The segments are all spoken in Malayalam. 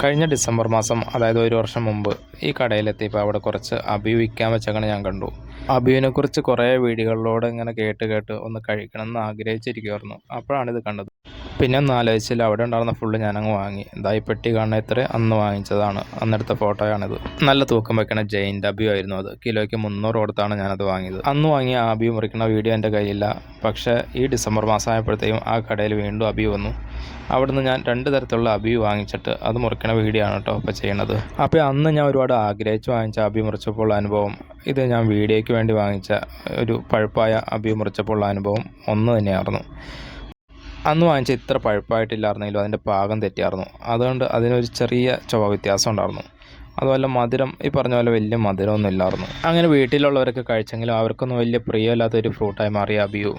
കഴിഞ്ഞ ഡിസംബർ മാസം അതായത് ഒരു വർഷം മുമ്പ് ഈ കടയിലെത്തിയപ്പോൾ അവിടെ കുറച്ച് അബി വിൽക്കാൻ വെച്ചങ്ങനെ ഞാൻ കണ്ടു. അബിയുവിനെ കുറിച്ച് കുറേ വീഡിയോകളിലൂടെ ഇങ്ങനെ കേട്ട് കേട്ട് ഒന്ന് കഴിക്കണം എന്ന് ആഗ്രഹിച്ചിരിക്കുമായിരുന്നു അപ്പോഴാണ് ഇത് കണ്ടത്. പിന്നെ ആലോചിച്ചില്ല. അവിടെ ഉണ്ടായിരുന്ന ഫുള്ള് ഞാനങ്ങ് വാങ്ങി. ഈ പെട്ടി കാണുന്ന ഇത്ര അന്ന് വാങ്ങിച്ചതാണ്. അന്നെടുത്ത ഫോട്ടോയാണിത്. നല്ല തൂക്കം വെക്കണ ജെയിൻ ഡബ്യു ആയിരുന്നു അത്. കിലോയ്ക്ക് മുന്നൂറ് കൊടുത്താണ് ഞാനത് വാങ്ങിയത്. അന്ന് വാങ്ങിയ ആ അബിയു മുറിക്കുന്ന വീഡിയോ എന്റെ കയ്യിലില്ല. പക്ഷേ ഈ ഡിസംബർ മാസമായപ്പോഴത്തേക്കും ആ കടയിൽ വീണ്ടും അബി വന്നു. അവിടുന്ന് ഞാൻ രണ്ട് തരത്തിലുള്ള അബി വാങ്ങിച്ചിട്ട് അത് മുറിക്കണ വീഡിയോ ആണ് കേട്ടോ ഇപ്പോൾ ചെയ്യണത്. അപ്പോൾ അന്ന് ഞാൻ ഒരുപാട് ആഗ്രഹിച്ച് വാങ്ങിച്ച അബി മുറിച്ചപ്പോൾ അനുഭവം ഇത് ഞാൻ വീഡിയോയ്ക്ക് വേണ്ടി വാങ്ങിച്ച ഒരു പഴുപ്പായ അബി മുറിച്ചപ്പോൾ അനുഭവം ഒന്ന് തന്നെയായിരുന്നു. അന്ന് വാങ്ങിച്ച ഇത്ര പഴുപ്പായിട്ടില്ലായിരുന്നെങ്കിലും അതിന്റെ പാകം തെറ്റിയായിരുന്നു. അതുകൊണ്ട് അതിനൊരു ചെറിയ ചുവ വ്യത്യാസം ഉണ്ടായിരുന്നു. അതുപോലെ മധുരം ഈ പറഞ്ഞ പോലെ വലിയ മധുരമൊന്നും ഇല്ലായിരുന്നു. അങ്ങനെ വീട്ടിലുള്ളവരൊക്കെ കഴിച്ചെങ്കിലും അവർക്കൊന്നും വലിയ പ്രിയമില്ലാത്തൊരു ഫ്രൂട്ടായി മാറിയ അബിയു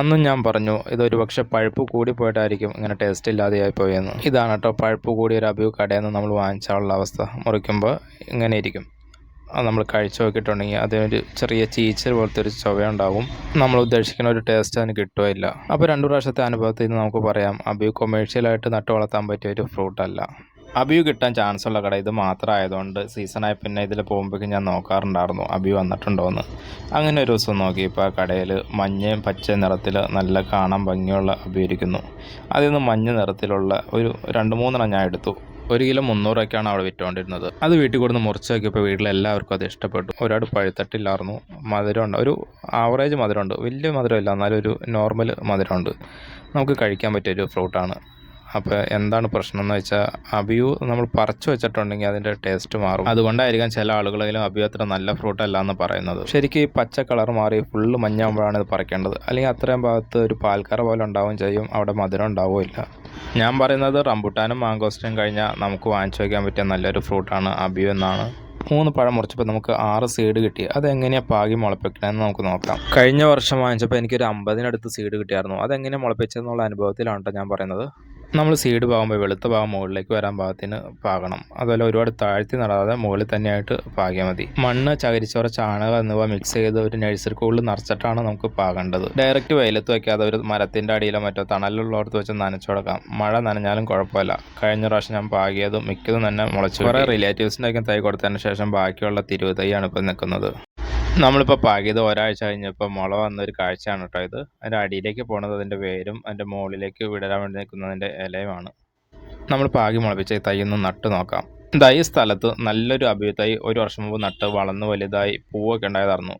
അന്നും ഞാൻ പറഞ്ഞു ഇതൊരു പക്ഷേ പഴുപ്പ് കൂടിപ്പോയിട്ടായിരിക്കും ഇങ്ങനെ ടേസ്റ്റ് ഇല്ലാതെയായി പോയെന്ന്. ഇതാണ് കേട്ടോ പഴുപ്പ് കൂടിയ ഒരു അബിയു കടയിൽ നിന്ന് നമ്മൾ വാങ്ങിച്ചാലുള്ള അവസ്ഥ. മുറിക്കുമ്പോൾ ഇങ്ങനെ ഇരിക്കും. നമ്മൾ കഴിച്ചു നോക്കിയിട്ടുണ്ടെങ്കിൽ അതിനൊരു ചെറിയ ചീച്ചർ പോലത്തെ ഒരു ചുവയുണ്ടാവും. നമ്മൾ ഉദ്ദേശിക്കുന്ന ഒരു ടേസ്റ്റ് അതിന് കിട്ടുകയില്ല. അപ്പോൾ രണ്ടു പ്രാവശ്യത്തെ അനുഭവത്തിൽ നിന്ന് നമുക്ക് പറയാം അബിയു കൊമേഴ്ഷ്യലായിട്ട് നട്ടു വളർത്താൻ പറ്റിയ ഒരു ഫ്രൂട്ട് അല്ല. അബിയു കിട്ടാൻ ചാൻസ് ഉള്ള കട ഇത് മാത്രമായതുകൊണ്ട് സീസണായി പിന്നെ ഇതിൽ പോകുമ്പോഴേക്കും ഞാൻ നോക്കാറുണ്ടായിരുന്നു അബിയു വന്നിട്ടുണ്ടോയെന്ന് അങ്ങനെ ഒരു ദിവസം നോക്കിയപ്പോൾ ആ കടയിൽ മഞ്ഞയും പച്ച നിറത്തിൽ നല്ല കാണാൻ ഭംഗിയുള്ള അബിയു ഇരിക്കുന്നു. അതിൽ നിന്ന് മഞ്ഞ നിറത്തിലുള്ള ഒരു രണ്ട് മൂന്നെണ്ണം ഞാൻ എടുത്തു. ഒരു കിലോ മുന്നൂറ് രൂപയ്ക്കാണ് അവിടെ വിറ്റുകൊണ്ടിരുന്നത് അത് വീട്ടിൽ കൊടുന്ന് മുറിച്ച് നോക്കിയപ്പോൾ വീട്ടിലെല്ലാവർക്കും അത് ഇഷ്ടപ്പെട്ടു. ഒരാട് പഴുത്തട്ടില്ലായിരുന്നു. മധുരമുണ്ട്. ഒരു ആവറേജ് മധുരമുണ്ട്. വലിയ മധുരമില്ല. എന്നാലും ഒരു നോർമൽ മധുരമുണ്ട്. നമുക്ക് കഴിക്കാൻ പറ്റിയൊരു ഫ്രൂട്ടാണ് അപ്പോൾ എന്താണ് പ്രശ്നം എന്ന് വെച്ചാൽ അബിയു നമ്മൾ പറിച്ചു വെച്ചിട്ടുണ്ടെങ്കിൽ അതിന്റെ ടേസ്റ്റ് മാറും. അതുകൊണ്ടായിരിക്കാം ചില ആളുകളെങ്കിലും അബിയു അത്ര നല്ല ഫ്രൂട്ടല്ല എന്ന് പറയുന്നത്. ശരിക്കും ഈ പച്ച കളർ മാറി ഫുള്ള് മഞ്ഞാകുമ്പോഴാണ് ഇത് പറിക്കേണ്ടത്. അല്ലെങ്കിൽ അത്രയും ഭാഗത്ത് ഒരു പാൽക്കറ പോലെ ഉണ്ടാവുകയും ചെയ്യും. അവിടെ മധുരം ഉണ്ടാവുകയില്ല. ഞാൻ പറയുന്നത് റംബുട്ടാനും മാങ്കോസ്റ്റിനും കഴിഞ്ഞാൽ നമുക്ക് വാങ്ങിച്ചു വയ്ക്കാൻ പറ്റിയ നല്ലൊരു ഫ്രൂട്ടാണ് അബിയു എന്നാണ്. മൂന്ന് പഴം മുറിച്ചപ്പോൾ നമുക്ക് ആറ് സീഡ് കിട്ടി. അതെങ്ങനെയാണ് പാകി മുളപ്പിക്കണമെന്ന് നമുക്ക് നോക്കാം. കഴിഞ്ഞ വർഷം വാങ്ങിച്ചപ്പോൾ എനിക്കൊരു അമ്പതിനടുത്ത് സീഡ് കിട്ടിയായിരുന്നു. അതെങ്ങനെയാണ് മുളപ്പിച്ചതെന്നുള്ള അനുഭവത്തിലാണ് കേട്ടോ ഞാൻ പറയുന്നത്. നമ്മൾ സീഡ് പാകുമ്പോൾ വെളുത്ത ഭാഗം മുകളിലേക്ക് വരാൻ പാകത്തിന് പാകണം. അതുപോലെ ഒരുപാട് താഴ്ത്തി നടാതെ മുകളിൽ തന്നെയായിട്ട് പാകിയാൽ മതി. മണ്ണ് ചകരിച്ചോറ ചാണകം എന്നിവ മിക്സ് ചെയ്ത് ഒരു നഴ്സറി കൂടുതൽ നിറച്ചിട്ടാണ് നമുക്ക് പാകേണ്ടത്. ഡയറക്റ്റ് വെയിലത്ത് വയ്ക്കാതെ ഒരു മരത്തിന്റെ അടിയിലോ മറ്റോ തണലുള്ളവർത്ത് വെച്ച് നനച്ചു കൊടുക്കാം. മഴ നനഞ്ഞാലും കുഴപ്പമില്ല. കഴിഞ്ഞ പ്രാവശ്യം ഞാൻ പാകിയതും മിക്കതും തന്നെ മുളച്ചു കുറേ റിലേറ്റീവ്സിന്റെയൊക്കെ തൈ കൊടുത്തതിന് ശേഷം ബാക്കിയുള്ള തിരുവ് തൈയാണ് ഇപ്പോൾ നിൽക്കുന്നത്. നമ്മളിപ്പോൾ പാകിയത് ഒരാഴ്ച കഴിഞ്ഞപ്പോൾ മുള വന്ന ഒരു കാഴ്ചയാണ് കേട്ടോ ഇത്. അതിന്റെ അടിയിലേക്ക് പോണത് അതിന്റെ വേരും അതിന്റെ മുകളിലേക്ക് വിടരാൻ വേണ്ടി നിൽക്കുന്നതിന്റെ ഇലയുമാണ്. നമ്മൾ പാകി മുളപ്പിച്ച ഈ തൈ ഒന്ന് നട്ട് നോക്കാം. ഇതാ സ്ഥലത്ത് നല്ലൊരു അഭിയ ഒരു വർഷം മുമ്പ് നട്ട് വളർന്ന് വലുതായി പൂവൊക്കെ ഉണ്ടായതായിരുന്നു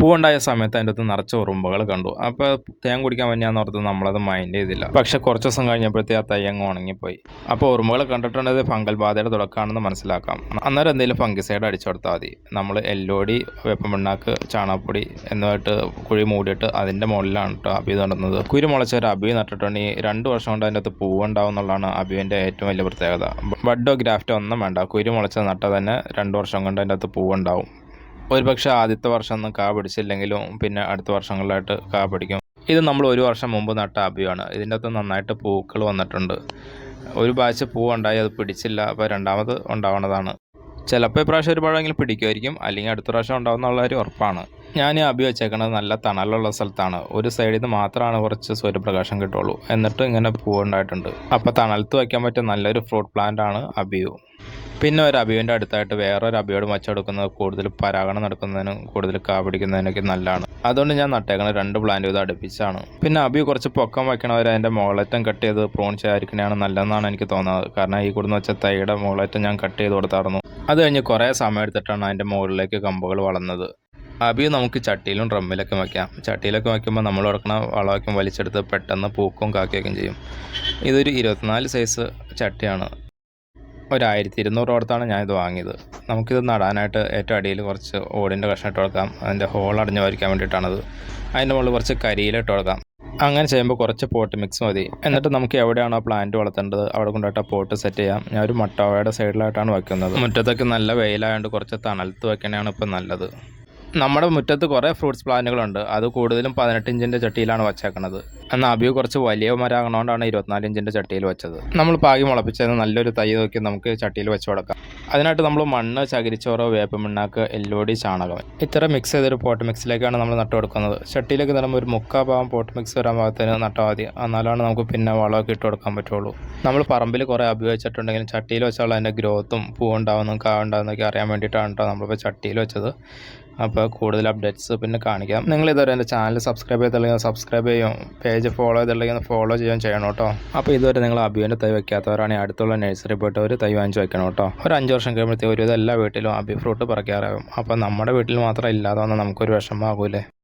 പൂവുണ്ടായ സമയത്ത് അതിന്റെ അകത്ത് നിറച്ച ഉറുമ്പുകൾ കണ്ടു. അപ്പോൾ തേൻ കുടിക്കാൻ പറ്റിയാന്ന് ഓർത്ത് നമ്മളത് മൈൻഡ് ചെയ്തില്ല. പക്ഷെ കുറച്ച് ദിവസം കഴിഞ്ഞപ്പോഴത്തേ ആ തയ്യങ്ങ് ഉണങ്ങിപ്പോയി. അപ്പോൾ ഉറുമ്പുകൾ കണ്ടിട്ടുണ്ടെങ്കിൽ ഫംഗൽ ബാധയുടെ തുടക്കമാണെന്ന് മനസ്സിലാക്കാം. അന്നേരം എന്തെങ്കിലും ഫംഗിസൈഡ് അടിച്ചു കൊടുത്താൽ മതി. നമ്മൾ എല്ലോടി വേപ്പമിണ്ണാക്ക് ചാണകപ്പൊടി എന്നിട്ട് കുഴി മൂടിയിട്ട് അതിന്റെ മുകളിലാണ് കേട്ടോ അബി നടുന്നത്. കുരു മുളച്ച ഒരു അബി നട്ടിട്ടുണ്ടെങ്കിൽ രണ്ട് വർഷം കൊണ്ട് അതിന്റെ അകത്ത് പൂവുണ്ടാവും എന്നുള്ളതാണ് അബിന്റെ ഏറ്റവും വലിയ പ്രത്യേകത. ബഡോ ഗ്രാഫ്റ്റോ ഒന്നും വേണ്ട. കുരു മുളച്ച തന്നെ രണ്ട് വർഷം കൊണ്ട് അതിന്റെ അകത്ത് പൂവുണ്ടാവും. ഒരു പക്ഷേ ആദ്യത്തെ വർഷം ഒന്നും കാ പിടിച്ചില്ലെങ്കിലും പിന്നെ അടുത്ത വർഷങ്ങളിലായിട്ട് കാ പിടിക്കും. ഇത് നമ്മൾ ഒരു വർഷം മുമ്പ് നട്ട അഭിയാണ്. ഇതിന്റെ അകത്ത് നന്നായിട്ട് പൂക്കൾ വന്നിട്ടുണ്ട്. ഒരു ബാച്ച് ഉണ്ടായി അത് പിടിച്ചില്ല. അപ്പോൾ രണ്ടാമത് ഉണ്ടാവുന്നതാണ് ചിലപ്പോൾ ഇപ്രാവശ്യം ഒരു പഴമെങ്കിലും പിടിക്കുമായിരിക്കും. അല്ലെങ്കിൽ അടുത്ത പ്രാവശ്യം ഉണ്ടാവുന്നുള്ള ഒരു ഉറപ്പാണ്. ഞാൻ ഈ അബി വെച്ചേക്കണത് നല്ല തണലുള്ള സ്ഥലത്താണ്. ഒരു സൈഡിൽ നിന്ന് മാത്രമാണ് കുറച്ച് സൂര്യപ്രകാശം കിട്ടുള്ളൂ എന്നിട്ട് ഇങ്ങനെ പൂവുണ്ടായിട്ടുണ്ട് അപ്പോൾ തണലത്ത് വയ്ക്കാൻ പറ്റിയ നല്ലൊരു ഫ്രൂട്ട് പ്ലാന്റ് ആണ് അബിയു പിന്നെ ഒരു അബിയുവിന്റെ അടുത്തായിട്ട് വേറൊരു അബിയോട് മച്ചെടുക്കുന്നത് കൂടുതൽ പരാഗണം നടക്കുന്നതിനും കൂടുതൽ കാ പിടിക്കുന്നതിനൊക്കെ നല്ലതാണ്. അതുകൊണ്ട് ഞാൻ നട്ടേക്കണ രണ്ട് പ്ലാന്റ് ഇത് അടുപ്പിച്ചാണ്. പിന്നെ അബി കുറച്ച് പൊക്കം വയ്ക്കണവർ അതിന്റെ മുകളറ്റം കട്ട് ചെയ്ത് പ്രോൺ ചെയ്യാതിരിക്കണതാണ് നല്ലതെന്നാണ് എനിക്ക് തോന്നുന്നത്. കാരണം ഈ കൂടുന്ന വെച്ച തൈയുടെ മുകളറ്റം ഞാൻ കട്ട് ചെയ്ത് കൊടുത്തായിരുന്നു. അത് കഴിഞ്ഞ് കുറേ സമയം എടുത്തിട്ടാണ് അതിന്റെ മുകളിലേക്ക് കമ്പുകൾ വളർന്നത്. അബി നമുക്ക് ചട്ടിയിലും ഡ്രമ്മിലൊക്കെ വയ്ക്കാം. ചട്ടിയിലൊക്കെ വയ്ക്കുമ്പോൾ നമ്മൾ കൊടുക്കണ വളമൊക്കെ വലിച്ചെടുത്ത് പെട്ടെന്ന് പൂക്കും കാക്കുകയൊക്കെ ചെയ്യും. ഇതൊരു ഇരുപത്തിനാല് സൈസ് ചട്ടിയാണ്. ഒരു ഇരുന്നൂറോടത്താണ് ഞാനിത് വാങ്ങിയത്. നമുക്കിത് നടാനായിട്ട് ഏറ്റവും അടിയിൽ കുറച്ച് ഓടിന്റെ കഷ്ണം ഇട്ട് കൊടുക്കാം. അതിന്റെ ഹോൾ അടഞ്ഞു വരയ്ക്കാൻ വേണ്ടിയിട്ടാണത്. അതിന്റെ മുകളിൽ കുറച്ച് കരിയില ഇട്ട് കൊടുക്കാം. അങ്ങനെ ചെയ്യുമ്പോൾ കുറച്ച് പോട്ട് മിക്സ് മതി. എന്നിട്ട് നമുക്ക് എവിടെയാണോ പ്ലാന്റ് വളർത്തേണ്ടത് അവിടെ കൊണ്ടുപോയിട്ട് പോട്ട് സെറ്റ് ചെയ്യാം. ഞാൻ ഒരു മട്ടവയുടെ സൈഡിലായിട്ടാണ് വയ്ക്കുന്നത് മുറ്റത്തൊക്കെ നല്ല വെയിലായതുകൊണ്ട് കുറച്ച് തണലത്ത് വയ്ക്കണതാണ് ഇപ്പം നല്ലത്. നമ്മുടെ മുറ്റത്ത് കുറേ ഫ്രൂട്ട്സ് പ്ലാന്റുകളുണ്ട് അത് കൂടുതലും പതിനെട്ട് ഇഞ്ചിന്റെ ചട്ടിയിലാണ് വച്ചേക്കണത്. അബിയു കുറച്ച് വലിയ മരമാകണോണ്ടാണ് ഇരുപത്തിനാല് ഇഞ്ചിന്റെ ചട്ടിയിൽ വെച്ചത്. നമ്മൾ പാകി മുളപ്പിച്ചത് നല്ലൊരു തൈ നോക്കി നമുക്ക് ചട്ടിയിൽ വെച്ച് കൊടുക്കാം. അതിനായിട്ട് നമ്മൾ മണ്ണ് ചകിരിച്ചോറ് വേപ്പ് മിണ്ണാക്ക് എല്ലോടി ചാണകം ഇത്ര മിക്സ് ചെയ്തൊരു പോട്ട് മിക്സിലേക്കാണ് നമ്മൾ നട്ടു കൊടുക്കുന്നത്. ചട്ടിയിലേക്ക് നടുമ്പോൾ ഒരു മുക്കാ ഭാഗം പോട്ട് മിക്സ് വരാൻ ഭാഗത്തിന് നട്ടാൽ മതി. എന്നാലാണ് നമുക്ക് പിന്നെ വളമൊക്കെ ഇട്ട് കൊടുക്കാൻ പറ്റുള്ളൂ. നമ്മൾ പറമ്പിൽ കുറേ ഉപയോഗിച്ചിട്ടുണ്ടെങ്കിലും ചട്ടിയിൽ വെച്ചാൽ അതിന്റെ ഗ്രോത്തും പൂ കാവുണ്ടാവുന്നതൊക്കെ അറിയാൻ വേണ്ടിയിട്ടാണ് കേട്ടോ നമ്മളിപ്പോൾ ചട്ടിയിൽ വെച്ചത്. അപ്പോൾ കൂടുതൽ അപ്ഡേറ്റ്സ് പിന്നെ കാണിക്കാം. നിങ്ങൾ ഇതുവരെ എന്റെ ചാനൽ സബ്സ്ക്രൈബ് ചെയ്തില്ലെങ്കിൽ സബ്സ്ക്രൈബ് ചെയ്യും. പേജ് ഫോളോ ചെയ്തില്ലെങ്കിൽ ഫോളോ ചെയ്യാൻ ചെയ്യണം കേട്ടോ. അപ്പോൾ ഇതുവരെ നിങ്ങൾ അബിയുടെ തൈ വയ്ക്കാത്തവരാണെങ്കിൽ അടുത്തുള്ള നഴ്സറി പോയിട്ട് ഒരു തൈ വാങ്ങിച്ച് വെക്കണം കേട്ടോ. ഒരു അഞ്ച് വർഷം കഴിയുമ്പോഴത്തേക്ക് ഒരു എല്ലാ വീട്ടിലും അബി ഫ്രൂട്ട് പറിക്കാറാകും. അപ്പോൾ നമ്മുടെ വീട്ടിൽ മാത്രം ഇല്ലാതെ വന്നാൽ നമുക്കൊരു വിഷമമാകൂലേ?